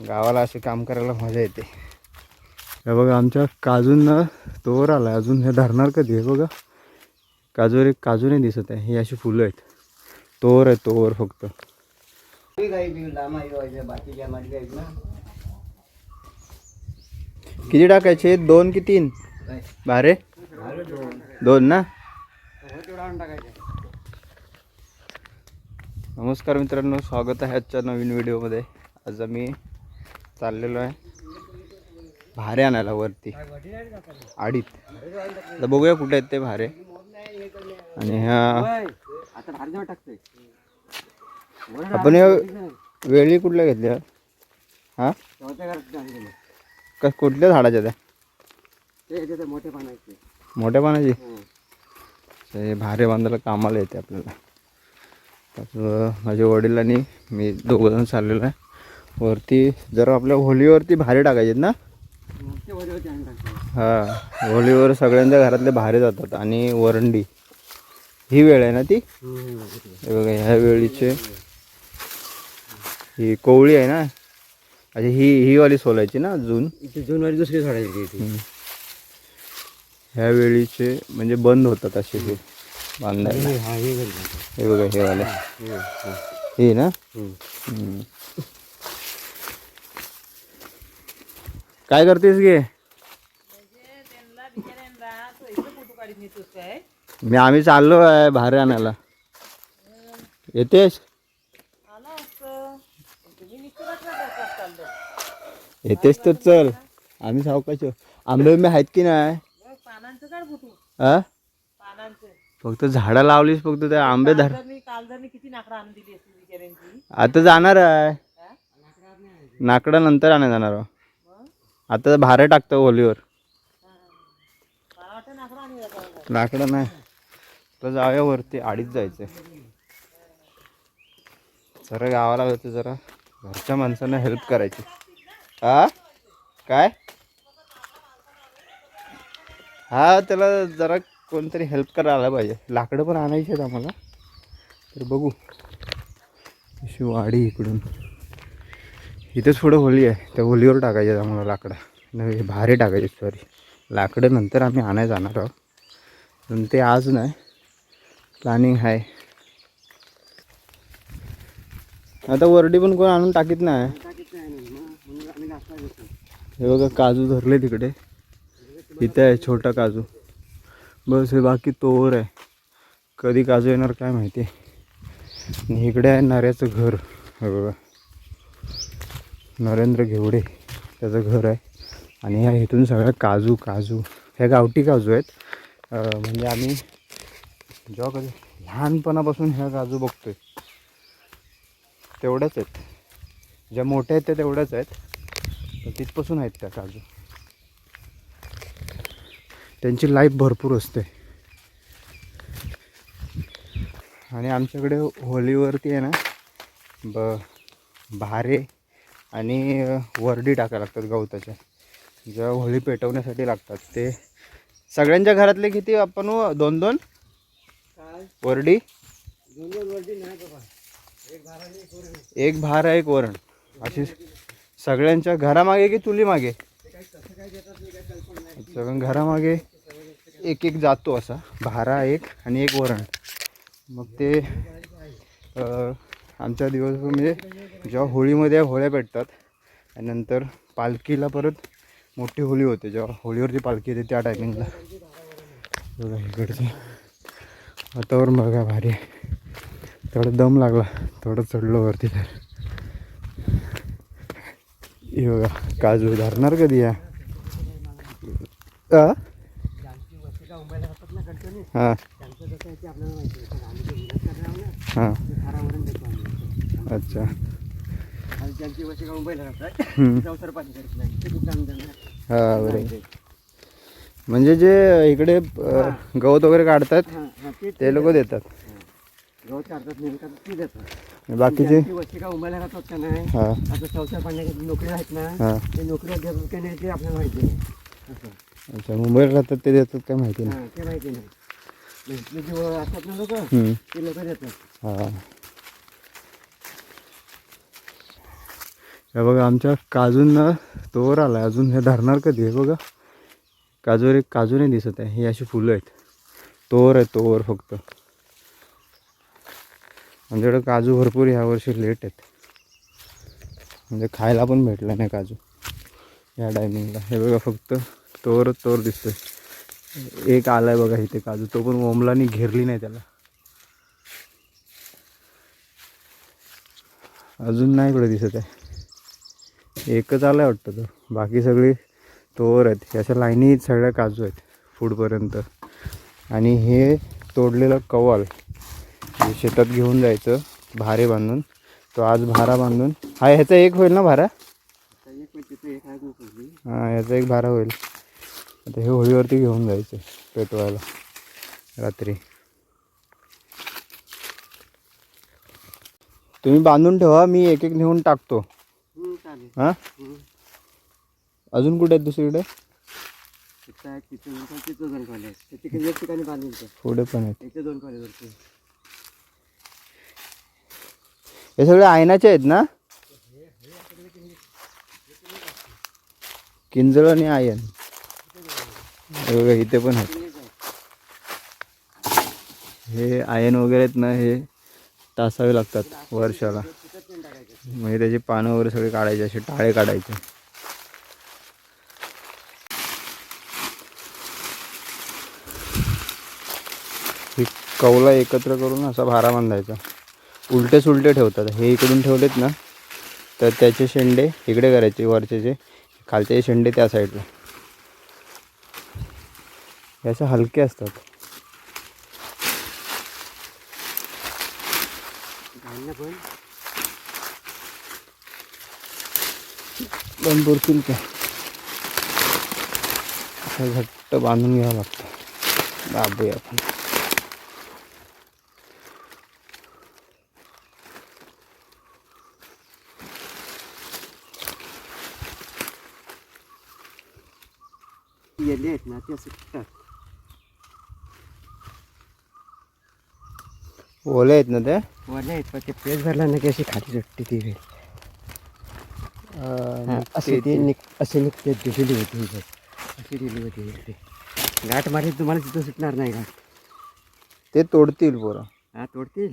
गावाला असे काम करायला मजा येते. हे बघा आमच्या काजूंना तोवर आला अजून हे धरणार कधी आहे बघा. काजूवर एक काजू नाही दिसत आहे. ही अशी फुलं आहेत. तोवर आहे तोवर फक्त. किती टाकायचे? दोन की तीन? बारे दोन ना? नमस्कार मित्रांनो स्वागत आहे आजच्या नवीन व्हिडिओमध्ये आज आम्ही चाललेलो आहे. भारे आणायला वरती. आडीत. आता बघूया कुठे आहेत ते भारे. आणि ह्या आपण या वेळी कुठल्या घेतल्या? हा? चौथ्या कुठल्या झाडाच्या त्या? मोठ्या पानाची. मोठ्या पानाची हे भारे बांधायला कामाला येते आपल्याला. तर माझ्या वडील आणि मी दोघंजण चाललेलो आहे. वरती जरा आपल्या होलीवरती भारे टाकायचे ना? हा होलीवर सगळ्यांच्या घरातले भारे जातात आणि वरंडी. ही वेळ आहे ना ती? हे बघा ह्या वेळीचे. ही कोवळी आहे ना? अच्छा ही ही वाली सोलायची ना जून? जून वारी दुसरी सोडायची ह्या वेळीचे म्हणजे बंद होतात असे हे बांधायला. हे बघा. हे वाले. हे ना हम्म. काय करतेस गे? मी आम्ही चाललो आहे भारी आणायला. येतेस? येतेस तर चल. आम्ही सावकाश आंबे आहेत की नाही? हा फक्त झाडं लावलीस फक्त ते आंबे धर. आता जाणार आहे. नाकडं नंतर आणायला जाणार आहो. आता भारं टाकतो होलीवर लाकडं नाही. तर जाऊया वरती आडीच जायचं जरा गावाला होतं जरा. घरच्या माणसांना हेल्प करायची. हा काय? हा त्याला जरा कोणतरी हेल्प करायला पाहिजे. लाकडं पण आणायची आहेत आम्हाला. तर बघू. अशी वाडी इकडून. इथंच पुढं होली आहे. त्या होलीवर टाकायचे आम्हाला लाकडं. नव्हे भारे टाकायचे सॉरी लाकडं नंतर आम्ही आणायला जाणार आहोत. पण ते आज नाही. प्लॅनिंग आहे. आता वरडी पण कोण आणून टाकीत नाही. हे बघा काजू धरले तिकडे. इथे आहे छोटा काजू. बस हे बाकी तोवर आहे. कधी काजू येणार काय माहिती. आणि इकडे आहे नऱ्याचं घर. हे बघा. नरेंद्र घेवडे त्याचं घर आहे. आणि ह्या इथून सगळ्या काजू काजू. ह्या गावठी काजू आहेत. म्हणजे आम्ही जेव्हा कधी लहानपणापासून ह्या काजू बघतोय तेवढ्याच आहेत. ज्या मोठ्या आहेत त्या तेवढ्याच आहेत. पण तिथपासून आहेत त्या काजू. त्यांची लाईफ भरपूर असते. आणि आमच्याकडे होलीवरती आहे ना ब भारे आणि वरडी टाकायला लागतात गवताच्या. ज्या होळी पेटवण्यासाठी लागतात ते सगळ्यांच्या घरातले किती आपण हो? दोन दोन? वरडी? दोन दोन वरती नाही बाबा. एक भाराने एक वरण. एक भार वरण. अशी सगळ्यांच्या घरामागे की चुली मागे सगळं घरामागे एक एक जातो असा. भारा एक आणि एक वरण. मग ते आमच्या दिवस म्हणजे जेव्हा होळीमध्ये होळ्या पेटतात आणि नंतर पालखीला परत मोठी होळी होते जेव्हा होळीवरती पालखी येते त्या टायमिंगला बघा इकडचं वातावरण बघा भारी आहे. दम लागला थोडं चढलो वरती तर. हे बघा काजू धरणार कधी या? हां. हां ते खारावरून देतो आम्ही अच्छा. आणि मुंबईला राहतात. चौसर पाणी करत नाही. ते आणून देणार हा बरोबर. म्हणजे जे इकडे अ, गवत वगैरे काढतात हां हां ते ते लोक देतात. गवत काढतात ती देतात. बाकीचे? का राहतात का नाही हा. आता पाण्याच्या नोकरी आहेत ना हा. ते नोकरी देतात का नाही ते आपल्याला माहिती नाही. असं. अच्छा मुंबईला राहतात ते देतात काय माहिती नाही. हां ते माहिती नाही. इथले जे असतात ना लोक हम्म. ते लोक देतात. हा. हे बघा आमच्या काजूंना तोवर आला अजून हे धरणार कधी हे बघा. काजूवर एक काजू नाही दिसत आहे. ही अशी फुलं आहेत. तोवर आहे तोवर फक्त. आमच्याकडं काजू भरपूर ह्यावर्षी लेट आहेत. म्हणजे खायला पण भेटला नाही काजू. या टायमिंगला हे बघा फक्त तोर तोर दिसतोय. एक आलाय बघा इथे काजू. तो पण ओमलानी घेरली नाही त्याला. अजून नाही कुठे दिसत आहे. एकच आलाय वाटतं तो बाकी सगळी तोवर आहेत. अशा लाईनी सगळ्या काजू आहेत फूडपर्यंत. आणि हे तोडलेलं कवाल हे शेतात घेऊन जायचं भारे बांधून तो आज भारा बांधून. हा ह्याचा एक होईल ना भारा? हां ह्याचा एक भारा होईल. आता हे होळीवरती घेऊन जायचं पेटवायला रात्री. तुम्ही बांधून ठेवा मी एक एक नेऊन टाकतो. हां. अजून कुठे आहेत दुसरीकडे? पुढे पण आहेत. हे सगळे आयनाचे आहेत ना? किंजळ आणि आयन. हे बघा इथे पण आहेत. हे आयन वगैरे आहेत ना हे तासावे लागतात वर्षाला. म्हणजे त्याची पानं वगैरे सगळे काढायचे असे टाळे काढायचे. ही कौला एकत्र करून असा भारा बांधायचा. उलटे सुलटे ठेवतात. हे इकडून ठेवलेत ना तर त्याचे शेंडे इकडे करायचे वरचे जे खालचे शेंडे त्या साईडला. याचे असे हलके असतात घालणं पण पुरतील का. असं घट्ट बांधून घ्यावं लागतं. दाबूया आपण. येले आहेत ना ते असं ओले आहेत ना ते? वरले आहेत पण ते पेज भरला ना की अशी खाली सुटते ती. असे ते निघ असे निघते दिलेली होती इथे. अशी दिली होती. गाठ मारली तुम्हाला तिथं सुटणार नाही गाठ ते तोडतील पोरं. हा तोडतील?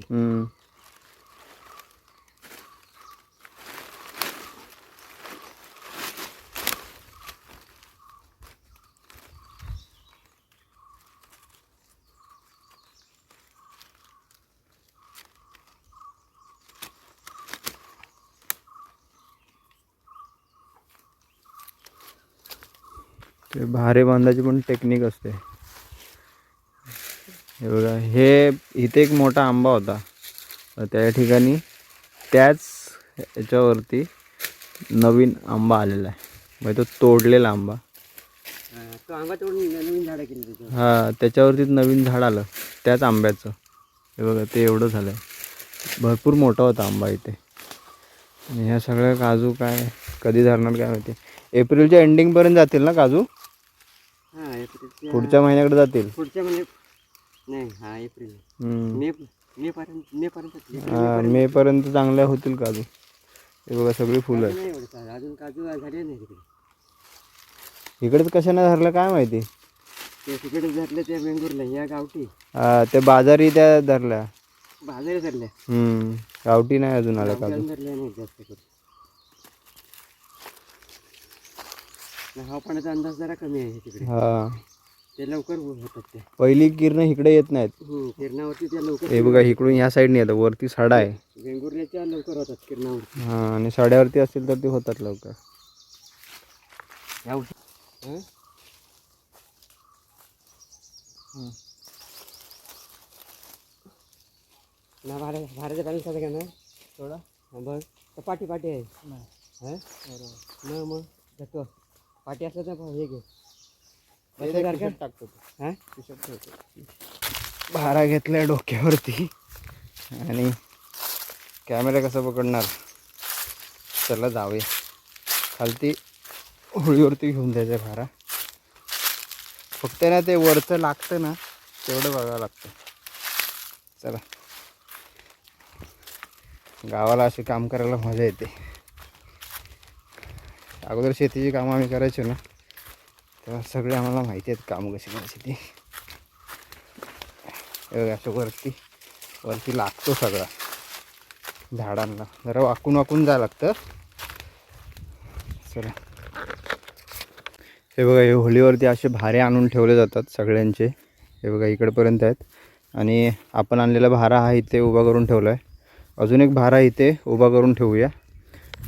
ते भारे बांधायची पण टेक्निक असते. हे बघा हे इथे एक मोठा आंबा होता. त्या ठिकाणी त्याच याच्यावरती नवीन आंबा आलेला आहे. म्हणजे तो तोडलेला आंबा. हा, तो आंबा तोडून नवीन झाडं केली हा त्याच्यावरती नवीन झाड आलं त्याच आंब्याचं. हे बघा ते एवढं झालं आहे भरपूर मोठा होता आंबा इथे. आणि ह्या सगळ्या काजू काय कधी धरणार काय माहिती. एप्रिलच्या एंडिंगपर्यंत जातील ना काजू? हा एप्रिलच्या पुढच्या महिन्याकडे जातील. पुढच्या म्हणजे नाही हा एप्रिल. हम्म. मे मे पर्यंत मे पर्यंत एप्रिल हा, मेपर्यंत चांगल्या होतील काजू. हे बघा सगळी फुलं आहेत. नाही एवढं चालू. अजून काजू झाले नाही तिकडे. इकडेच कशाने धरलं काय माहिती? ते तिकडे धरले ते वेंगुर्ला या गावठी. हा, ते बाजारी त्या धरल्या. बाजारी धरल्या. हम्म. गावठी नाही अजून आल्या गावठी काजू. धरल्या नाही जास्त करून. हवापाण्याचा अंदाज जरा कमी आहे तिकडे. हा. ते लवकर होतात ते. पहिली किरण इकडे येत नाहीत. हम्म, किरणावरती त्या लवकर हे बघा इकडून ह्या साईडने येतं वरती साडा आहे. वेंगुर्ल्याच्या लवकर होतात किरणावरती. हा आणि साड्यावरती असतील तर ते होतात लवकर. या हं? ना भाड्या भाड्याच्या बॅलन्स होता का ना. थोडा? हा बघ. तर पाठी पाठी आहे हं? मग मग जातो. पाठी असलं तर हे घे. का? टाकतो हां? भारा घेतलाय डोक्यावरती. आणि कॅमेरा कसा पकडणार? चला जाऊया. खालती होळीवरती घेऊन जायचं भारा. फक्त ना ते वरचं लागतं ना तेवढं बघावं लागतं. चला. गावाला असे काम करायला मजा येते. अगोदर शेतीची कामं आम्ही करायचो ना तेव्हा सगळे आम्हाला माहिती आहेत कामं कशी करायची ती. असं वरती वरती लागतो सगळा झाडांना. जरा वाकून वाकून जा लागतं. चला. हे बघा हे होलीवरती असे भारे आणून ठेवले जातात सगळ्यांचे. हे बघा इकडपर्यंत आहेत. आणि आपण आणलेला भारा हा इथे उभा करून ठेवला आहे अजून एक भारा इथे उभा करून ठेवूया.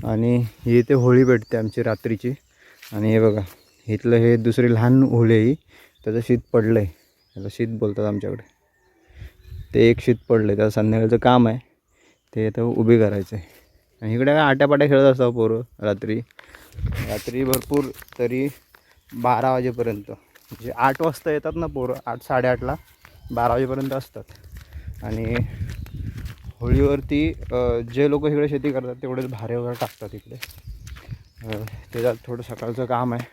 आणि ही इथे होळी भेटते आमची रात्रीची. आणि हे बघा इथलं हे दुसरी लहान होळी आहे त्याचं शीत पडलं आहे त्याला शीत बोलतात आमच्याकडे. ते एक शीत पडलं आहे त्याचं संध्याकाळचं काम आहे. ते तर उभी करायचं आहे आणि इकडे काय आट्यापाट्या खेळत असतात पोरं रात्री. रात्री भरपूर तरी बारा वाजेपर्यंत. म्हणजे आठ वाजता येतात ना पोरं. आठ साडेआठला बारा वाजेपर्यंत असतात. आणि होळीवरती जे लोक इकडे शेती करतात तेवढेच भारे वगैरे टाकतात इकडे. त्याच्यात थोडं सकाळचं काम आहे.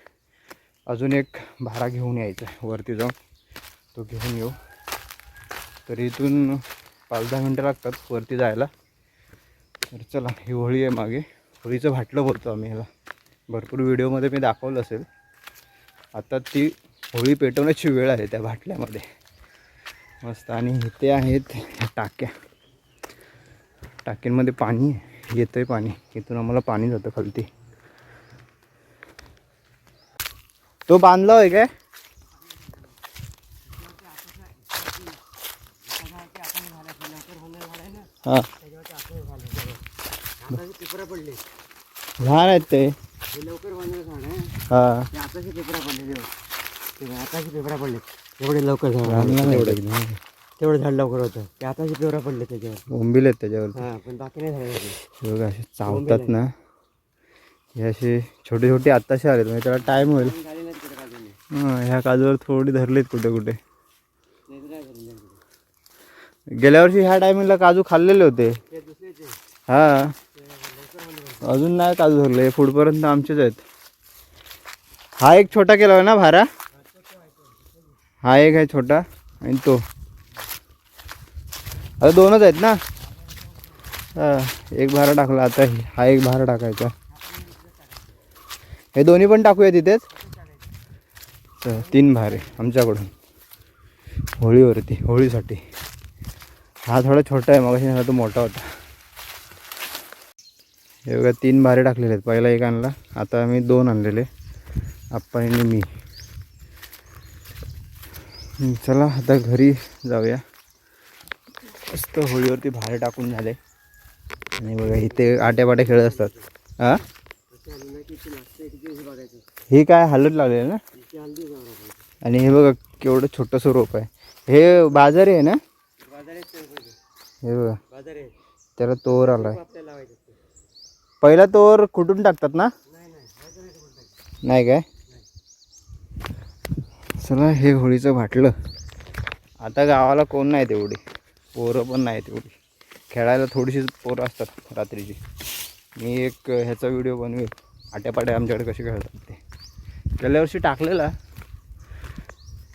अजून एक भारा घेऊन यायचा आहे वरती जाऊन. तो घेऊन येऊ. तर इथून पाच दहा मिनटं लागतात वरती जायला. तर चला ही होळी आहे मागे. होळीचं भाटलं बोलतो आम्ही ह्याला. भरपूर व्हिडिओमध्ये मी दाखवलं असेल. आता ती होळी पेटवण्याची वेळ आहे त्या भाटल्यामध्ये. मस्त आणि इथे आहेत टाक्या. टाक्यांमध्ये पाणी आहे. येतं आहे पाणी. इथून आम्हाला पाणी जातं खालती. तो बांधला होय काय? हां. लहान आहेत ते. हे. लवकर हां पेपरा पडले ते आताचे पेपरा पडले एवढे लवकर झाड एवढे. तेवढं झाड लवकर होतं. ते आताचे पेपरा पडले त्याच्यावर. बोंबील आहेत त्याच्यावरती हां पण बाकी नाही झाले त्याचे. हे बघा असे चावतात ना. हे असे छोटे छोटे आत्ताशे आलेत म्हणजे त्याला टाईम होईल. पण झाले नाहीत कुठे काजूने. हां ह्या काजूवर थोडी धरलीत कुठे कुठे. नाही तर काय झालं नाही कुठे. गेल्या वर्षी ह्या टायमिंगला काजू खाल्लेले होते. ते दुसरेच आहे. हां. अजून नाही काजू धरले पुढपर्यंत आमचेच आहेत. हा एक छोटा केला होय ना भारा? हा एक आहे छोटा आणि तो. आता दोनच आहेत ना? एक भारा टाकला आता हा एक भारा टाकायचा. हे दोन्ही पण टाकूया तिथेच? तर तीन भारे आमच्याकडून. होळीवरती होळीसाठी. हा थोडा छोटा आहे मग तो मोठा होता. हे बघा तीन भारे टाकलेले आहेत. पहिला एक आणला आता आम्ही दोन आणलेले. आप्पा आणि मी. चला आता घरी जाऊया. मस्त होळीवरती भारे टाकून झाले. आणि बघा इथे आट्यापाट्या खेळत असतात. हे? काय हलत लागलेलं ना? आणि हे बघा केवढं छोटंसं रोप आहे. हे बाजारी आहे ना? हे बघा. त्याला तोर आला आहे पहिला तोर कुठून टाकतात ना? नाही काय? चला हे होळीचं भाटलं. आता गावाला कोण नाही तेवढी. पोरं पण नाही तेवढी खेळायला थोडीशीच पोरं असतात रात्रीची. मी एक ह्याचा व्हिडिओ बनवेल. आट्यापाट्या आमच्याकडे कसे खेळतात ते. गेल्या वर्षी टाकलेला.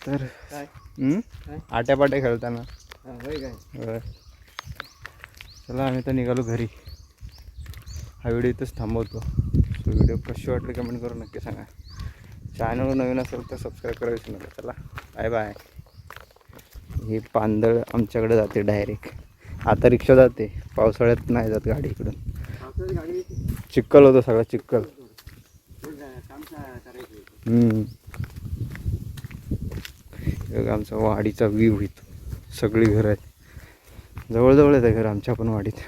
तर काय? हं? काय? आट्यापाट्या खेळताना. काय. चला आम्ही तर निघालो घरी. हा व्हिडिओ इथंच थांबवतो. तो व्हिडिओ कशी वाटली कमेंट करून नक्की सांगा. चॅनल नवीन असेल तर सबस्क्राईब करा विसरू नका. चला बाय बाय हे पांदळ आमच्याकडे जाते डायरेक्ट आता रिक्षा जाते. पावसाळ्यात नाही जात गाडी इकडून. चिक्कल होतं सगळं चिक्कल. आमचा वाडीचा व्ह्यू इथं सगळी घरं आहेत. जवळजवळ आहे घर आमच्या पण वाडीत.